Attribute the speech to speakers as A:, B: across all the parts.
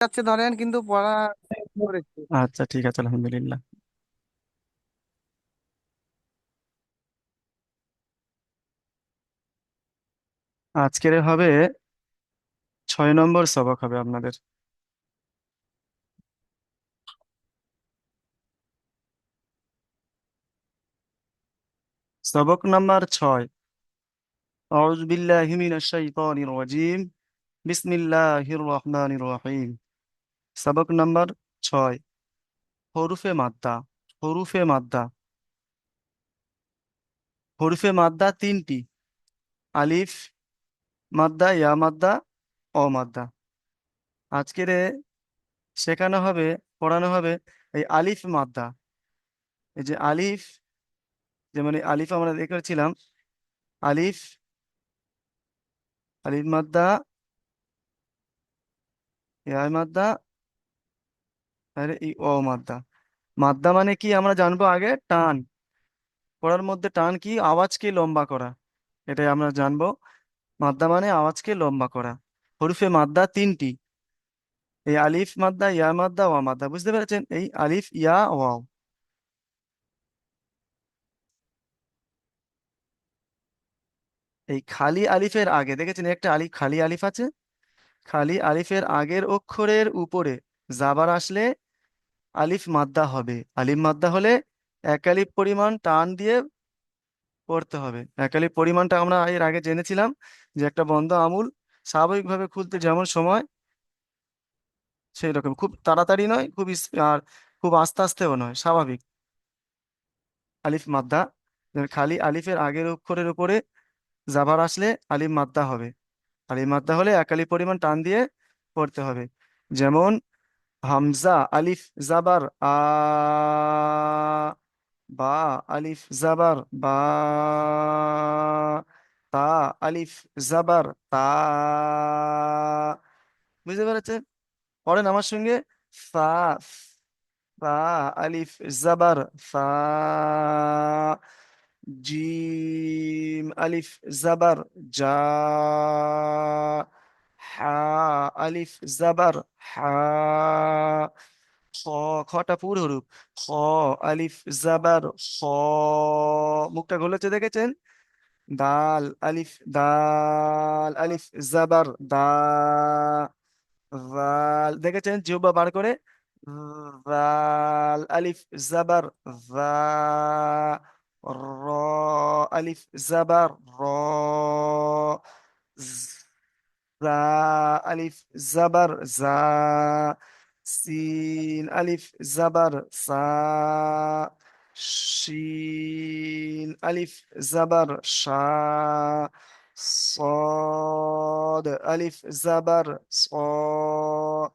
A: যাচ্ছে ধরেন, কিন্তু পড়া করেছি।
B: আচ্ছা ঠিক আছে, আলহামদুলিল্লাহ। আজকের হবে ছয় নম্বর সবক হবে আপনাদের। সবক নাম্বার ছয়। আউযু বিল্লাহি মিনাশ শাইতানির রাজিম। বিসমিল্লাহির রহমানির রহিম। সবক নাম্বার ছয়। হরুফে মাদ্দা হরুফে মাদ্দা। হরুফে মাদ্দা তিনটি। আলিফ মাদ্দা, ইয়া মাদ্দা, অ মাদ্দা। আজকের শেখানো হবে, পড়ানো হবে এই আলিফ মাদ্দা। এই যে আলিফ, যেমন এই আলিফ আমরা দেখেছিলাম আলিফ আলিফ মাদ্দা, ইয়া মাদ্দা আর এই অ মাদ্দা। মাদ্দা মানে কি? আমরা জানব আগে টান। পড়ার মধ্যে টান কি? আওয়াজকে লম্বা করা। এটাই আমরা জানব। মাদ্দা মানে আওয়াজকে লম্বা করা। হরফে মাদ্দা তিনটি। এই আলিফ মাদ্দা, ইয়া মাদ্দা, ওয়া মাদ্দা। বুঝতে পেরেছেন? এই আলিফ, ইয়া, ওয়াও। এই খালি আলিফের আগে, দেখেছেন একটা আলিফ, খালি আলিফ আছে? খালি আলিফের আগের অক্ষরের উপরে জাবার আসলে আলিফ মাদ্দা হবে। আলিফ মাদ্দা হলে এক আলিফ পরিমাণ টান দিয়ে পড়তে হবে। এক আলিফ পরিমাণটা আমরা এর আগে জেনেছিলাম যে একটা বন্ধ আমুল স্বাভাবিকভাবে খুলতে যেমন সময় সেই রকম। খুব তাড়াতাড়ি নয়, খুব আর খুব আস্তে আস্তেও নয়, স্বাভাবিক। আলিফ মাদ্দা খালি আলিফের আগের অক্ষরের উপরে জাবার আসলে আলিফ মাদ্দা হবে। আলিফ মাদ্দা হলে এক আলিফ পরিমাণ টান দিয়ে পড়তে হবে। যেমন হামজা আলিফ জাবার আ বা আলিফ জাবার বা তা আলিফ জাবার তা বুঝতে পেরেছেন পড়েন আমার সঙ্গে। ফা ফা, আলিফ, জাবার, ফা, জিম, আলিফ, জাবার, জা হা, আলিফ, জাবার, হা, খ খটা পুরো রূপ। খ, আলিফ, জাবার, খ, মুখটা গলেছে দেখেছেন? দাল, আলিফ দাল, আলিফ, জাবার, দা দেখেছেন? জিহ্বা বার করে জাল আলিফ, জাবার র, আলিফ, জাবার, র را ألف زبر زا سين ألف زبر صا شين ألف زبر شا صاد ألف زبر صا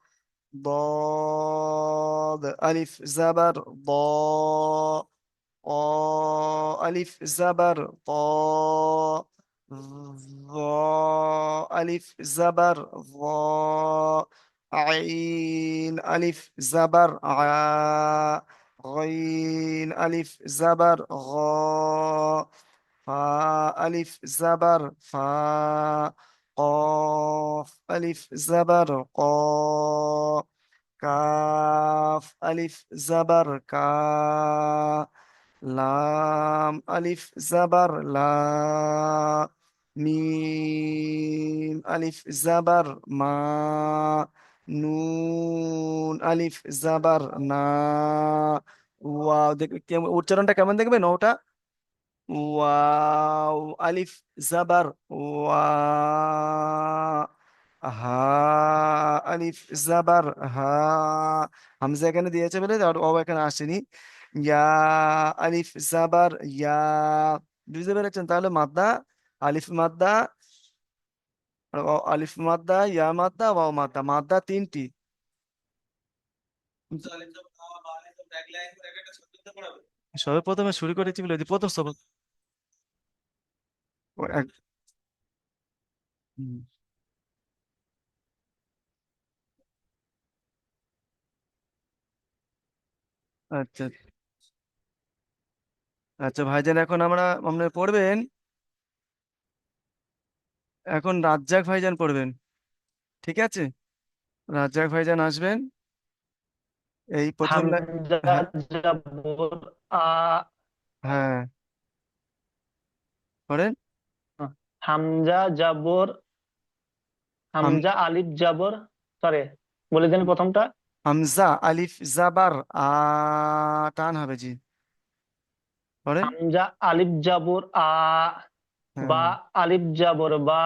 B: ضاد ألف زبر ضا ألف زبر ضا ظا ألف زبر ظا عين ألف زبر ع غين ألف زبر غا فا ألف زبر فا. قاف ألف زبر قا. كاف ألف زبر كا. لام ألف زبر لا. মিম আলিফ জাবার মা নুন আলিফ জাবার না ওয়াও দেখ কেমন- উচ্চারণটা কেমন দেখবেন ওটা ওয়াও আলিফ জাবার ওয়া হা আলিফ জাবার হা হামজা এখানে দিয়েছে বলে ও এখানে আসেনি। ইয়া, আলিফ, জাবার, ইয়া। বুঝতে পেরেছেন? তাহলে মাদ্দা আলিফ মাদ্দা আলিফ মাদ্দা ইয়া মাদ্দা ওয়াও মাদ্দা মাদ্দা তিনটি। সবে প্রথমে শুরু করেছি বলে যে প্রথম সবক আচ্ছা। আচ্ছা ভাইজান এখন আমরা আপনি পড়বেন? এখন রাজ্জাক ভাইজান পড়বেন। ঠিক আছে? রাজ্জাক ভাইজান আসবেন। এই প্রথম হ্যাঁ। হ্যাঁ। করেন
C: হামজা জবর
B: হাম
C: হামজা আলিফ জাবর সরি বলে দেন প্রথমটা।
B: হামজা আলিফ জাবার আ টান হবে জি। করেন
C: হামজা আলিফ জবর আ বা
B: হ্যাঁ।
C: আলিফ জাবর বা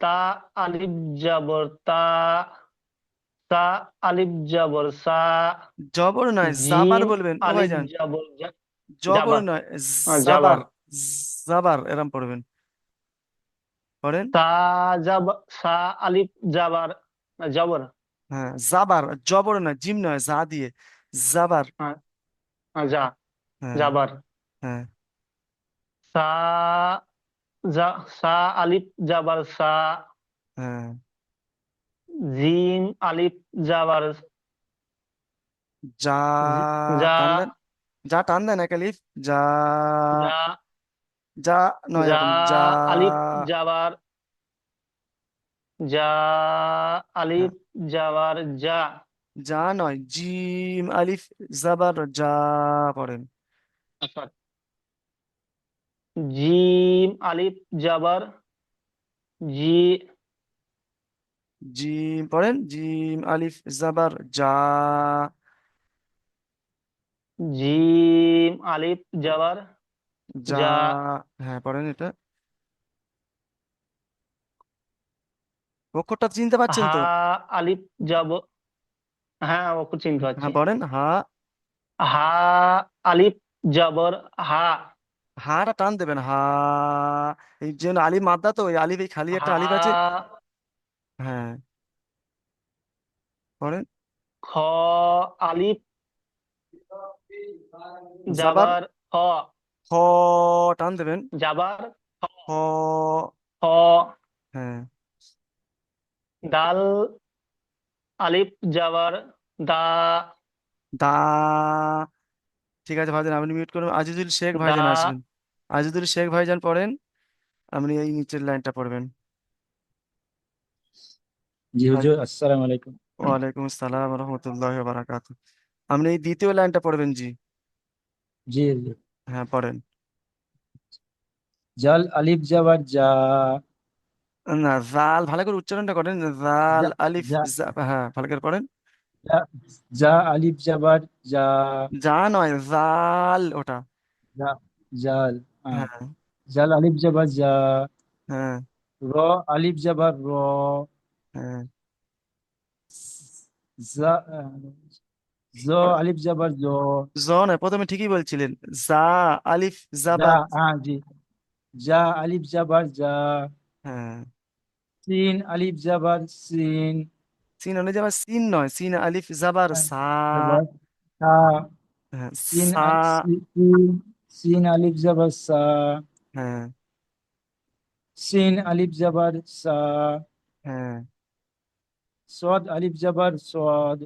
C: তা আলিফ জাবর তা সা আলিফ জবর সা
B: জবর নয় জাবার বলবেন। ও
C: আলিফ
B: ভাইজান
C: জবর জা
B: জবর
C: জাবার।
B: নয় জাবার
C: জাবার।
B: জাবার এরম পড়বেন। করেন
C: সা জাব সা আলিফ জাবার জবর।
B: হ্যাঁ জাবার জবর নয় জিম নয় জা দিয়ে। জাবার।
C: আহ, যা।
B: হ্যাঁ
C: জাবার।
B: হ্যাঁ।
C: সা সা আলিফ জাবার সা।
B: হ্যাঁ।
C: জিম আলিফ জাবার
B: যা
C: যা।
B: টান দেন। যা টান দেন এক আলিফ। যা
C: যা।
B: যা নয়
C: যা আলিফ জাবার যা
B: হ্যাঁ,
C: আলিফ জাবার যা।
B: যা নয় জিম আলিফ জাবার যা পড়েন।
C: আচ্ছা। জিম আলিফ জাবার জি
B: জিম পড়েন জিম আলিফ জাবার যা
C: জিম আলিফ জাবার
B: যা হ্যাঁ পড়েন এটা। অক্ষরটা চিনতে পারছেন
C: হা
B: তো
C: আলিফ যাব হ্যাঁ ও চিনতে পারছি।
B: হ্যাঁ পড়েন হা।
C: হা আলিফ জাবর হা।
B: হাটা টান দেবেন হা এই যে আলিফ মাদ্দা তো ওই আলিফ এই খালি একটা
C: হা
B: আলিফ আছে। হ্যাঁ। পড়েন
C: খ আলিফ
B: জাবার।
C: জাবার খ।
B: খ টান দেবেন।
C: জাবার
B: খ।
C: খ।
B: হ্যাঁ।
C: দাল আলিফ জাবার দা।
B: দা ঠিক আছে ভাইজান আপনি মিউট করুন। আজিজুল শেখ ভাইজান আসবেন। আজিজুল শেখ ভাইজান পড়েন আপনি এই নিচের লাইনটা পড়বেন।
D: জি হুজুর আসসালামু আলাইকুম।
B: ওয়ালাইকুম আসসালাম রহমতুল্লাহ বারাকাত আপনি এই দ্বিতীয় লাইনটা পড়বেন জি।
D: জি জি
B: হ্যাঁ পড়েন।
D: জাল আলিফ জাবার যা
B: না জাল ভালো করে উচ্চারণটা করেন। জাল আলিফ জা হ্যাঁ ভালো করে পড়েন।
D: যা যা আলিফ জাবার যা
B: যা নয় জাল ওটা।
D: যা জাল হ্যাঁ। জাল আলিফ জাবার যা।
B: হ্যাঁ।
D: র আলিফ জাবার র।
B: হ্যাঁ।
D: জা জ আলিফ জাবার জ।
B: জ নয় প্রথমে ঠিকই বলছিলেন। জা আলিফ
D: যা
B: জাবার
D: হ্যাঁ জি। যা আলিফ জাবার যা।
B: হ্যাঁ।
D: সিন আলিফ জাবার সিন।
B: সিন হলে যে আবার সিন নয় সিন আলিফ জাবার সা হ্যাঁ সা
D: সিন আলিফ জাবার সা
B: হ্যাঁ
D: সিন আলিফ জাবার সা
B: হ্যাঁ
D: সদ আলিফ জাবার সদ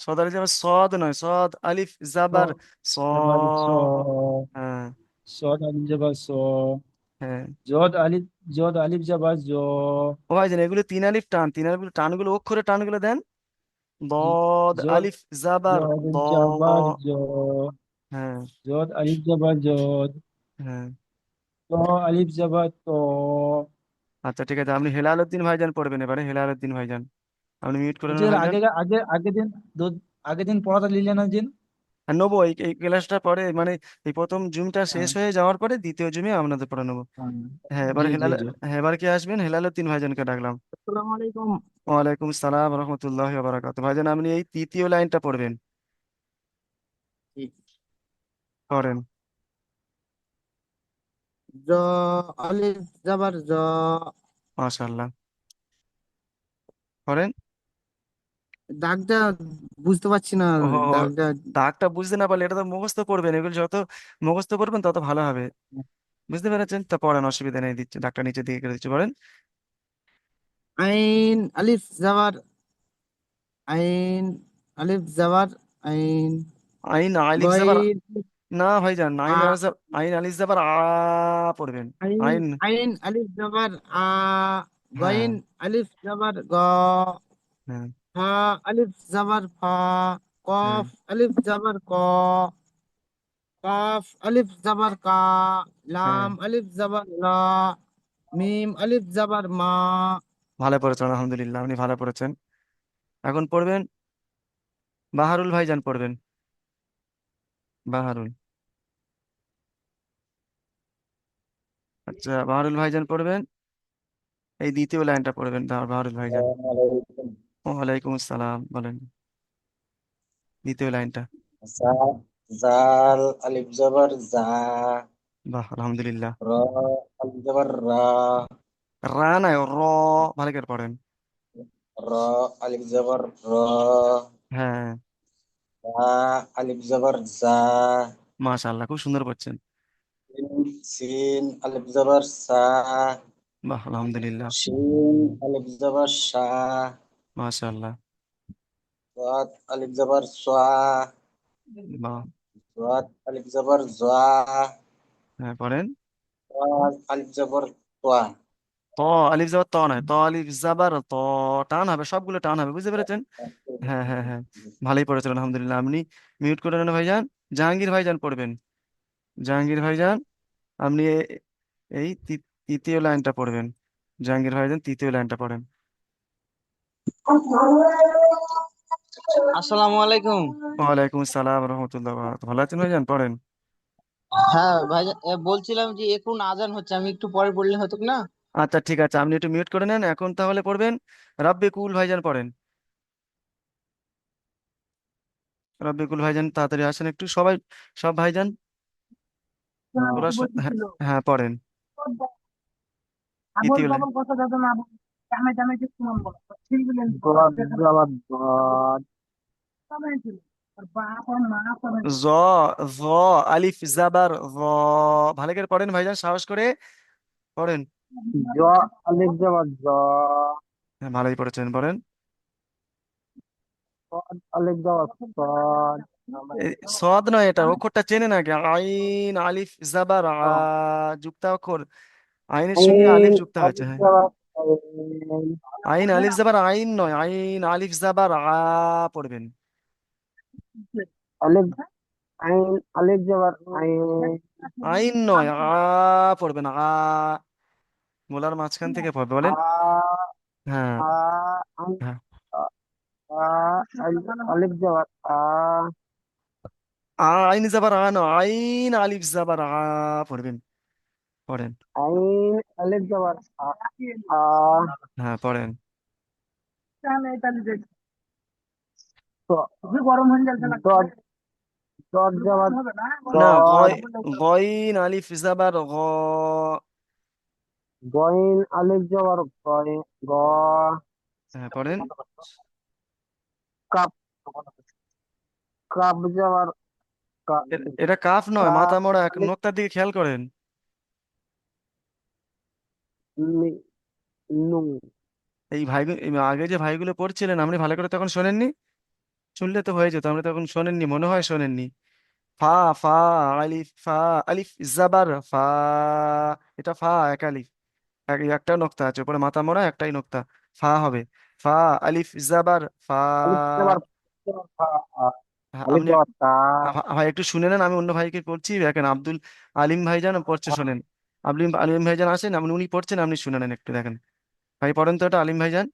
B: সদ আলিফ জাবার সদ নয় সদ আলিফ জাবার স হ্যাঁ
D: সদ আলিফ জাবার স
B: হ্যাঁ
D: جود ألف جود ألف جبر جا
B: ও ভাইজান এগুলো তিন আলিফ টান তিন আলিফ টানগুলো অক্ষরে টানগুলো দেন ضاد
D: جود
B: আলিফ জাবার
D: جود
B: দ
D: جبر جا
B: হ্যাঁ
D: جود ألف جبر جود
B: হ্যাঁ
D: طا ألف جبر طا
B: আচ্ছা ঠিক আছে আপনি হেলালুদ্দিন ভাইজান পড়বেন এবারে হেলালুদ্দিন ভাইজান আপনি মিউট করে নেন
D: হুজুর
B: ভাইজান
D: আগে আগে আগের দিন দু- আগের দিন পড়াটা নিলেন না জিন
B: আর নেব। এই এই ক্লাসটা পরে মানে এই প্রথম জুমটা শেষ
D: হ্যাঁ
B: হয়ে যাওয়ার পরে দ্বিতীয় জুমে আপনাদের পড়ে নেব।
D: হ্যাঁ।
B: হ্যাঁ এবার
D: জি জি
B: হেলাল হ্যাঁ এবার কে আসবেন? হেলালুদ্দিন ভাইজানকে ডাকলাম।
A: আসসালামু আলাইকুম।
B: ওয়ালাইকুম সালাম রহমতুল্লাহ বারাকাতু ভাইজান আপনি এই তৃতীয় লাইনটা পড়বেন। করেন
A: জ আলিফ জাবার জ।
B: মাশাআল্লাহ। করেন
A: দাগটা বুঝতে পারছি না
B: ও
A: দাগটা।
B: দাগটা বুঝতে না পারলে এটা তো মুখস্থ করবেন এগুলো যত মুখস্থ করবেন তত ভালো হবে। বুঝতে পেরেছেন? তা পড়েন অসুবিধা নেই দিচ্ছে ডাক্তার নিচে দিকে করে দিচ্ছে পড়েন।
A: আইন আলিফ জাবার। আইন আলিফ জাবার আইন।
B: আইন আলিফ জাবার
A: গইন
B: না ভাইজান
A: আ
B: আইন আলিফ জাব- আইন আলিফ জাবার আ পড়বেন।
A: আইন
B: আইন।
A: আইন আলিফ জাবার আ।
B: হ্যাঁ।
A: গইন আলিফ জাবার গ।
B: হ্যাঁ।
A: ফা আলিফ জাবার ফা কফ আলিফ জাবার ক কাফ আলিফ জাবার কা লাম আলিফ জাবার লা মিম আলিফ জাবার মা।
B: ভালো পড়েছেন আলহামদুলিল্লাহ আপনি ভালো পড়েছেন। এখন পড়বেন? বাহারুল ভাইজান পড়বেন। বাহারুল। আচ্ছা বাহারুল ভাইজান পড়বেন? এই দ্বিতীয় লাইনটা পড়বেন বাহারুল ভাইজান। ওয়ালাইকুম আসসালাম বলেন। দ্বিতীয় লাইনটা।
E: জাল আলিফ জবর জা।
B: বাহ আলহামদুলিল্লাহ।
E: র আলিফ জবর রা।
B: রা নয় র ভালো করে পড়েন।
E: র আলিফ জবর র।
B: হ্যাঁ।
E: জা আলিফ জবর জা।
B: মাশাআল্লাহ খুব সুন্দর পড়ছেন।
E: সিন আলিফ জবর সা।
B: বাহ আলহামদুলিল্লাহ।
E: শিন আলিফ জবর শা
B: মাশাআল্লাহ।
E: সাদ আলিফ জবর সোয়া সাদ আলিফ জবর জোয়া
B: হ্যাঁ পড়েন।
E: আলিফ জবর তোয়া
B: ত আলিফ জাবার ত নয়। ত আলিফ জাবার ত টান হবে সবগুলো টান হবে বুঝতে পেরেছেন? হ্যাঁ হ্যাঁ হ্যাঁ। ভালোই পড়েছেন আলহামদুলিল্লাহ। আপনি মিউট করে নেন ভাইজান। জাহাঙ্গীর ভাইজান পড়বেন। জাহাঙ্গীর ভাইজান আপনি এই তৃতীয় লাইনটা পড়বেন। জাহাঙ্গীর ভাইজান তৃতীয় লাইনটা পড়েন।
F: আসসালামু আলাইকুম
B: ওয়ালাইকুম আসসালাম রহমতুল্লাহ ভালো আছেন ভাইজান? পড়েন।
F: হ্যাঁ ভাই বলছিলাম যে এখন আজান হচ্ছে আমি একটু পরে বললে হতো না?
B: আচ্ছা ঠিক আছে আপনি একটু মিউট করে নেন। এখন তাহলে পড়বেন। রাব্বি কুল ভাইজান পড়েন। রাব্বি কুল ভাইজান তাড়াতাড়ি আসেন একটু। সবাই সব ভাইজান? ওরা হ্যাঁ হ্যাঁ পড়েন। তৃতীয় লাইন জ জ আলিফ জাবার জ ভালো করে পড়েন ভাইজান সাহস করে পড়েন।
D: জ আলিফ জবর জ।
B: হ্যাঁ ভালোই পড়েছেন পড়েন।
D: সদ আলিফ জবর সদ
B: সদ নয় এটা অক্ষরটা চেনে নাকি আইন আলিফ জাবার আ যুক্ত অক্ষর আইনের সঙ্গে আলিফ যুক্ত হয়েছে হ্যাঁ। আইন আলিফ জাবার আইন নয় আইন আলিফ জাবার আ পড়বেন
D: আলিফ আইন আলিফ জবর আইন
B: আইন নয় আ পড়বেন আ মোলার মাঝখান থেকে পড়বে বলেন হ্যাঁ হ্যাঁ
D: আলিফ
B: আ আইন জাবার আ নয় আইন আলিফ জাবার আ পড়বেন পড়েন।
D: আইন আলিফ জবর আ আ
B: হ্যাঁ পড়েন।
D: দদ দদ জবর
B: না? গয় গইন আলিফ জাবার গ
D: গইন আলিফ জবর গয় গ
B: হ্যাঁ পড়েন।
D: কাপ কাপ জবর কা
B: এ- এটা কাফ নয় মাথা মোড়া এক দিকে খেয়াল করেন।
D: নু।
B: এই ভাই আগে যে ভাইগুলো পড়ছিলেন আপনি ভালো করে তখন শোনেননি? শুনলে তো হয়ে যেত আপনি তখন শোনেননি মনে হয় শোনেননি। ফা ফা আলিফ ফা আলিফ জাবার ফা এটা ফা এক আলিফ। এক একটা নোক্তা আছে উপরে মাথা মোড়া একটাই নোক্তা। ফা হবে। ফা আলিফ জাবার ফা। হ্যাঁ, আপনি ভা- ভাই একটু শুনে নেন আমি অন্য ভাইকে পড়ছি। দেখেন আব্দুল আলিম ভাইজান পড়ছে শোনেন। আলিম আলিম ভাইজান আসেন আপনি উনি পড়ছেন আপনি শুনে নেন একটু দেখেন। ভাই পড়েন তো এটা আলিম ভাইজান?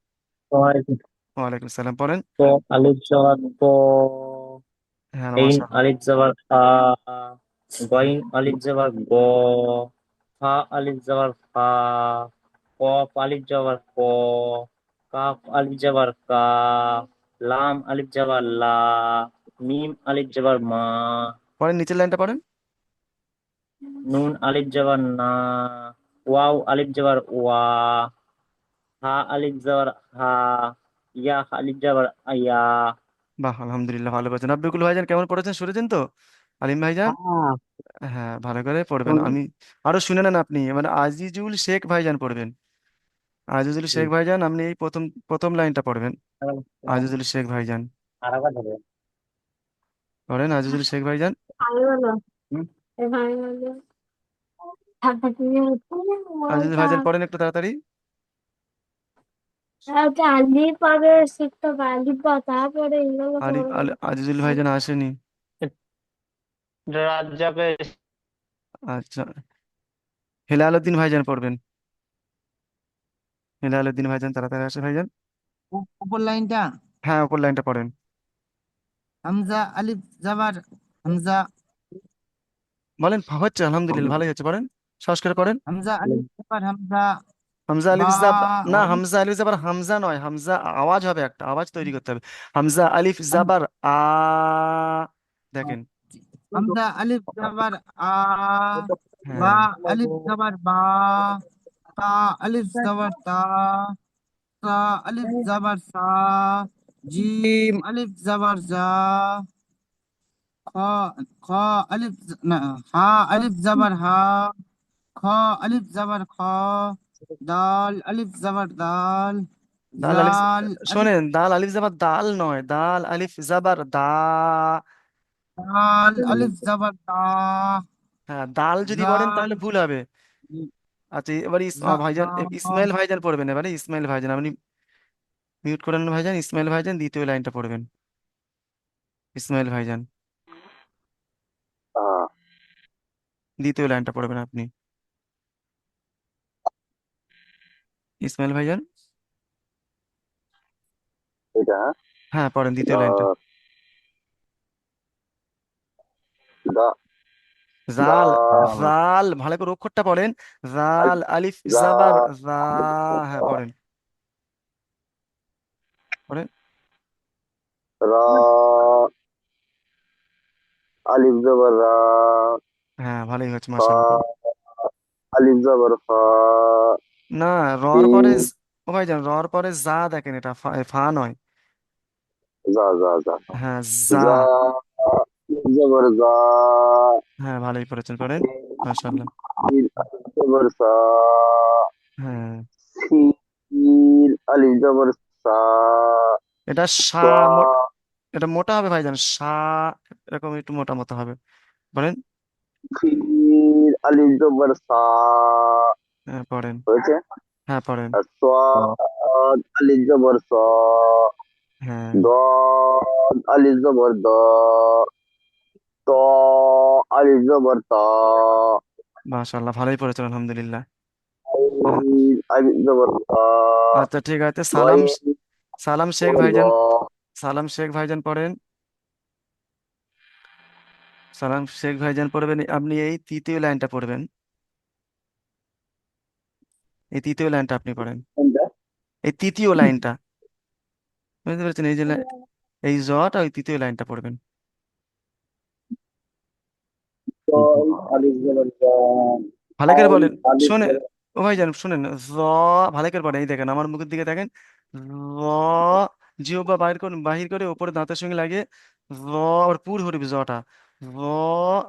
B: ওয়ালাইকুম। সালাম পড়েন।
G: আলিফ জবর ক
B: হ্যাঁ মাশাআল্লাহ
G: আলিফ জবর আ গইন আলিফ জবর গ ফা আলিফ জবর ফা কফ আলিফ জবর ক কাফ আলিফ জবর কা লাম আলিফ জবর লা মিম আলিফ জবর মা।
B: পড়েন নিচের লাইনটা পড়েন।
G: নুন আলিফ জবর না ওয়াও আলিফ জবর ওয়া হা আলিফ জবর হা ইয়া আলিফ জবর আয়া।
B: বাহ আলহামদুলিল্লাহ ভালো পড়েছেন আব্দুল ভাইজান কেমন পড়েছেন? শুনেছেন তো? আলিম ভাইজান?
D: হ্যাঁ
B: হ্যাঁ। ভালো করে পড়বেন। আমি আরও শুনে নেন আপনি। মানে আজিজুল শেখ ভাইজান পড়বেন। আজিজুল শেখ ভাইজান আপনি এই প্রথম প্রথম লাইনটা পড়বেন। আজিজুল শেখ ভাইজান। পড়েন আজিজুল শেখ ভাইজান। আজিজুল ভাইজান পড়েন একটু তাড়াতাড়ি।
H: আলিফ আগে শিখতে হবে আলিফ বা তারপরে এগুলো
B: আলিফ আজিজুল ভাইজান আসেনি।
C: রাজ্জাকে
B: আচ্ছা হেলালুদ্দিন ভাইজান পড়বেন। হেলালুদ্দিন ভাইজান তাড়াতাড়ি আসে ভাইজান।
A: উপর লাইনটা?
B: হ্যাঁ উপর লাইনটা পড়েন।
A: হামজা আলিফ জাবার হামজা
B: বলেন হচ্ছে আলহামদুলিল্লাহ ভালোই হচ্ছে। পড়েন সাহস করে পড়েন
A: হামজা আলিফ জাবার হামজা
B: হামজা আলিফ জাব না হামজা আলিফ জাবার হামজা নয় হামজা আওয়াজ হবে একটা আওয়াজ তৈরি করতে হবে। হামজা আলিফ জাবার আ দেখেন।
A: হামজা আলিফ জাবার আ
B: হ্যাঁ।
A: বা আলিফ জাবার বা তা আলিফ জাবার তা সা আলিফ জাবার সা জিম আলিফ জাবার জা। খ খ আলিফ না হা আলিফ জাবার হা খ আলিফ জাবার খ দাল আলিফ জাবার দাল
B: দাল আলিফ শোনেন দাল আলিফ জাবার দাল নয় দাল আলিফ জাবার দা।
A: দাল আলিফ জাবার দা।
B: হ্যাঁ দাল যদি পড়েন তাহলে ভুল হবে। আচ্ছা এবারে ভাইজান ইসমাইল ভাইজান পড়বেন এবারে ইসমাইল ভাইজান আপনি মিউট করেন ভাইজান ইসমাইল ভাইজান দ্বিতীয় লাইনটা পড়বেন। ইসমাইল ভাইজান। দ্বিতীয় লাইনটা পড়বেন আপনি। ইসমাইল ভাইজান?
I: এটা?
B: হ্যাঁ পড়েন দ্বিতীয় লাইনটা। জাল জাল ভালো করে অক্ষরটা পড়েন। জাল আলিফ জাবার জা হ্যাঁ পড়েন। পড়েন।
I: রা আলিফ জবর রা
B: হ্যাঁ ভালোই হচ্ছে
I: ফা
B: মাশাআল্লাহ।
I: আলিফ জবর
B: না রর পরে
I: সিন
B: জ- ও ভাইজান রর পরে যা দেখেন এটা ফা, ফা নয়।
I: জা জা জা
B: হ্যাঁ যা।
I: আলিফ জবর জা
B: হ্যাঁ ভালোই পড়েছেন পড়েন মাশাআল্লাহ।
I: সিন আলিফ জবর সা।
B: হ্যাঁ।
I: সিন আলিফ জবর সা।
B: এটা সা
I: সা।
B: মো- এটা মোটা হবে ভাইজান সা এরকম একটু মোটা মতো হবে। বলেন।
I: ফিকির আলিফ জবর সা
B: হ্যাঁ পড়েন।
I: হয়েছে?
B: হ্যাঁ পড়েন।
I: সাদ আলিফ
B: হ্যাঁ।
I: দদ আলিফ দ ত আলিফ জবর
B: মাশাআল্লাহ ভালোই পড়েছেন আলহামদুলিল্লাহ। আচ্ছা ঠিক আছে সালাম সালাম শেখ ভাইজান সালাম শেখ ভাইজান পড়েন। সালাম শেখ ভাইজান পড়বেন আপনি এই তৃতীয় লাইনটা পড়বেন। এই তৃতীয় লাইনটা আপনি পড়েন। এই তৃতীয় লাইনটা। বুঝতে পারছেন? এই যে এই জটা ওই তৃতীয় লাইনটা পড়বেন। ভালো করে বলেন। শুনে ও ভাই জান শোনেন। জ ভালো করে পড়েন এই দেখেন আমার মুখের দিকে দেখেন। র জিহ্বা বাহির করুন বাহির করে ওপরে দাঁতের সঙ্গে লাগে র আবার পুর হরিফ জটা জ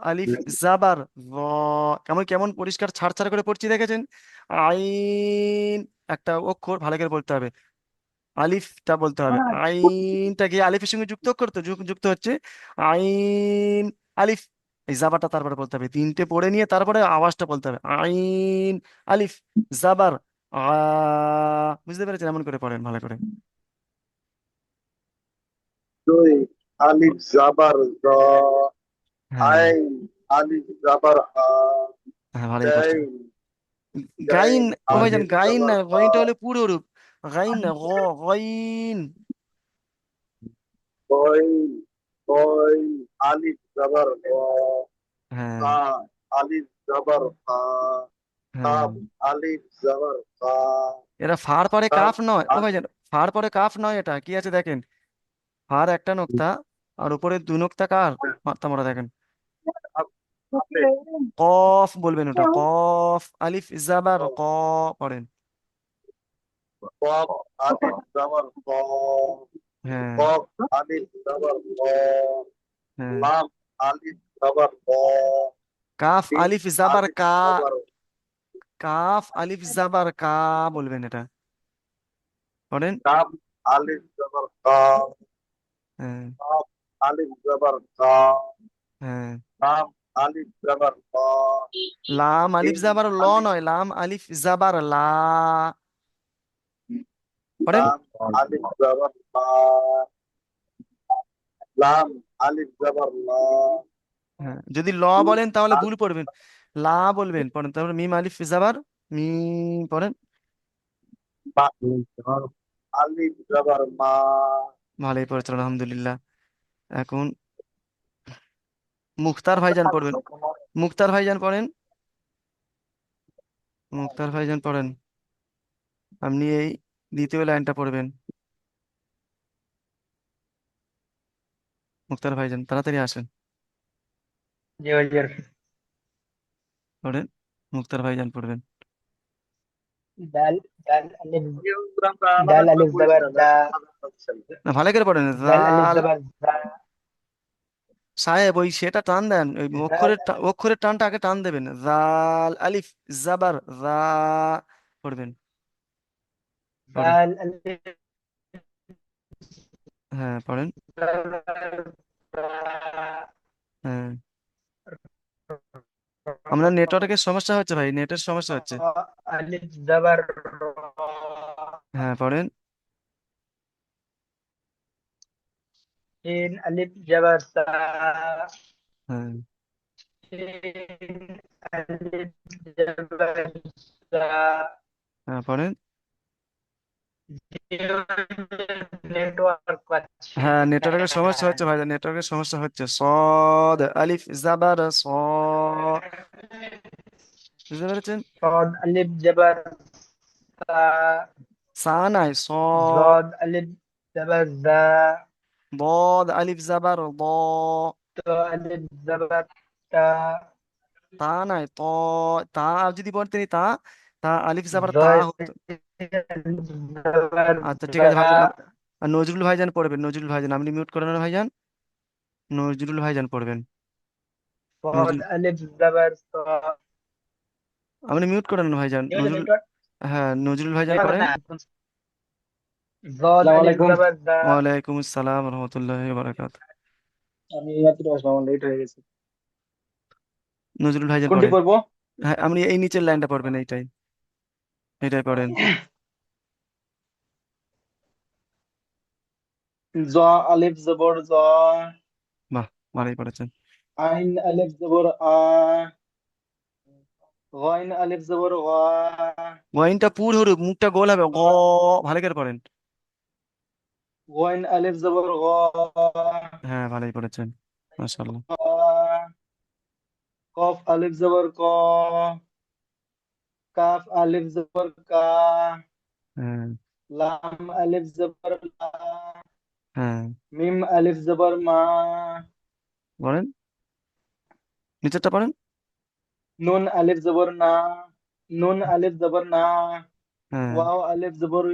B: আলিফ জাবার জ কেমন কেমন পরিষ্কার ছাড় ছাড় করে পড়ছি দেখেছেন? আইন একটা অক্ষর ভালো করে বলতে হবে। আলিফটা বলতে হবে। আইনটা কি আলিফের সঙ্গে যুক্ত অক্ষর তো? যুক- যুক্ত হচ্ছে আইন আলিফ। এই জাবারটা তারপরে বলতে হবে। তিনটে পড়ে নিয়ে তারপরে আওয়াজটা বলতে হবে। আইন আলিফ জাবার। আ বুঝতে পেরেছেন? এমন করে পড়েন ভালো করে।
I: আলিফ জাবার
B: হ্যাঁ।
I: আলিফ জাবার
B: হ্যাঁ
I: গাইন
B: ভাইজান না গইনটা হলো পুরো রূপ। গাইন না গ গইন।
I: গইন গইন আলিফ জাবার গ
B: হ্যাঁ।
I: কা আলিফ জাবার কা
B: হ্যাঁ। ফার পরে
I: কাফ
B: নয়। ও ভাইজান ফার পরে কাফ নয় এটা। কি আছে দেখেন? ফার একটা নোক্তা আর উপরে দু নোক্তা কার? মাত্রা মোটা দেখেন। কফ বলবেন ওটা কফ আলিফ জাবার ক পড়েন।
I: আলিফ জাবার
B: হ্যাঁ।
I: কফ আলিফ জাবার ক।
B: হ্যাঁ।
I: ক।
B: কাফ আলিফ জাবার কা। কাফ আলিফ জাবার কা বলবেন এটা। পড়েন।
I: কাফ আলিফ জাবার কা।
B: হ্যাঁ।
I: কাফ আলিফ জাবার কা।
B: হ্যাঁ।
I: লাম আলিফ জাবার ক
B: লাম আলিফ জাবার ল নয় লাম আলিফ জাবার লা। পড়েন?
I: আলিফ জবর লা। লাম আলিফ জবর লা।
B: হ্যাঁ যদি ল বলেন তাহলে ভুল পড়বেন। লা বলবেন পড়েন। তারপরে মিম আলিফ জাবার মিম পড়েন।
I: আলিফ জবর মা।
B: ভালোই পড়েছেন আলহামদুলিল্লাহ। এখন মুখতার ভাইজান পড়বেন। মুখতার ভাইজান পড়েন। মুখতার ভাইজান পড়েন। আপনি এই দ্বিতীয় লাইনটা পড়বেন। মুখতার ভাইজান তাড়াতাড়ি আসেন।
J: জি
B: পড়েন। মুখতার ভাইজান পড়বেন। না ভালো করে পড়েন
J: দাল আলিফ
B: জাল
J: জবর দা
B: সাহেব ওই সেটা টান দেন ওই অক্ষরের টা- অক্ষরের টানটা আগে টান দেবেন। জাল আলিফ জাবার রা পড়বেন। পড়েন। হ্যাঁ পড়েন। হ্যাঁ। আমরা নেটওয়ার্কের সমস্যা হচ্ছে ভাই নেটের সমস্যা হচ্ছে।
J: আলিফ জবর র।
B: হ্যাঁ পড়েন।
J: শিন আলিফ জবর
B: হ্যাঁ
J: শিন
B: হ্যাঁ পড়েন হ্যাঁ নেটওয়ার্কের সমস্যা হচ্ছে ভাই নেটওয়ার্কের সমস্যা হচ্ছে। সদ আলিফ জাবার স। বুঝতে পেরেছেন?
J: সদ আলিফ জাবার
B: সা নাই
J: সদ আলিফ ذا
B: বদ আলিফ জাবার ব
J: تا ألف جبر تا
B: তা নাই ত তা যদি বলতেন তা তা আলিফ জাবার তা
J: ضاد
B: হতো
J: ألف جبر
B: আচ্ছা ঠিক আছে ভাইজান
J: ذا
B: আপ- আর নজরুল ভাইজান পড়বেন নজরুল ভাইজান আপনি মিউট করেন না ভাইজান নজরুল ভাইজান পড়বেন
J: صاد
B: নজরুল
J: ألف جبر صا
B: আপনি মিউট করেন না ভাইজান নজরুল হ্যাঁ নজরুল ভাইজান পড়েন ওয়ালাইকুম আসসালাম রহমতুল্লাহ বারাকাত
K: আমি আসলাম লেট হয়ে গেছে।
B: নজরুল ভাইজান
K: কোনটি
B: পড়েন?
K: পড়ব?
B: হ্যাঁ আপনি এই নিচের লাইনটা পড়বেন এইটাই। এটাই পড়েন।
K: জ আলিফ জবর জ।
B: বাহ ভালোই পড়েছেন।
K: আইন আলিফ জবর আ। গইন আলিফ জবর গা।
B: ওয়াইনটা পুর হরুপ মুখটা গোল হবে গ ভালো করে পড়েন।
K: গইন আলিফ জবর গ
B: হ্যাঁ ভালোই পড়েছেন মাশাআল্লাহ।
K: কফ আলিফ জবর ক। কাফ আলিফ জবর কা।
B: হ্যাঁ।
K: লাম আলিফ জবর লা।
B: হ্যাঁ।
K: মিম আলিফ জবর মা।
B: পড়েন নিচেরটা পড়েন।
K: নুন আলিফ জবর না। নুন আলিফ জবর না।
B: হ্যাঁ।
K: ওয়াও আলিফ জবর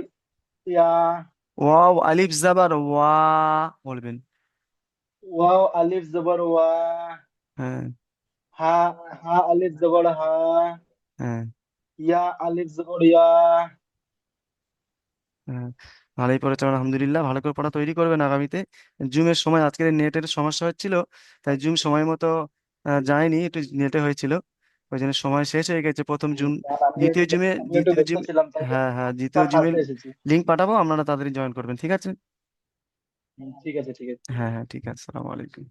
K: ইয়া।
B: ওয়াও আলিফ জাবার ওয়া বলবেন
K: ওয়াও আলিফ জবর ওয়া
B: হ্যাঁ
K: হা হা আলিফ জবর হা
B: হ্যাঁ
K: ইয়া আলিফ জবর ইয়া
B: হ্যাঁ ভালোই পড়েছেন আলহামদুলিল্লাহ ভালো করে পড়া তৈরি করবেন আগামীতে। জুমের সময় আজকের নেটের সমস্যা হচ্ছিল তাই জুম সময় মতো যায়নি একটু নেটে হয়েছিল। ওই জন্য সময় শেষ হয়ে গেছে। প্রথম
K: জুন
B: দ্বিতীয়
K: একটু
B: জুমে দ্বিতীয় জুম হ্যাঁ হ্যাঁ দ্বিতীয়
K: জুমে
B: জুমের
K: এসেছি।
B: লিঙ্ক পাঠাবো আপনারা তাড়াতাড়ি জয়েন করবেন ঠিক আছে?
K: ঠিক আছে ঠিক আছে।
B: হ্যাঁ হ্যাঁ ঠিক আছে সালামু আলাইকুম।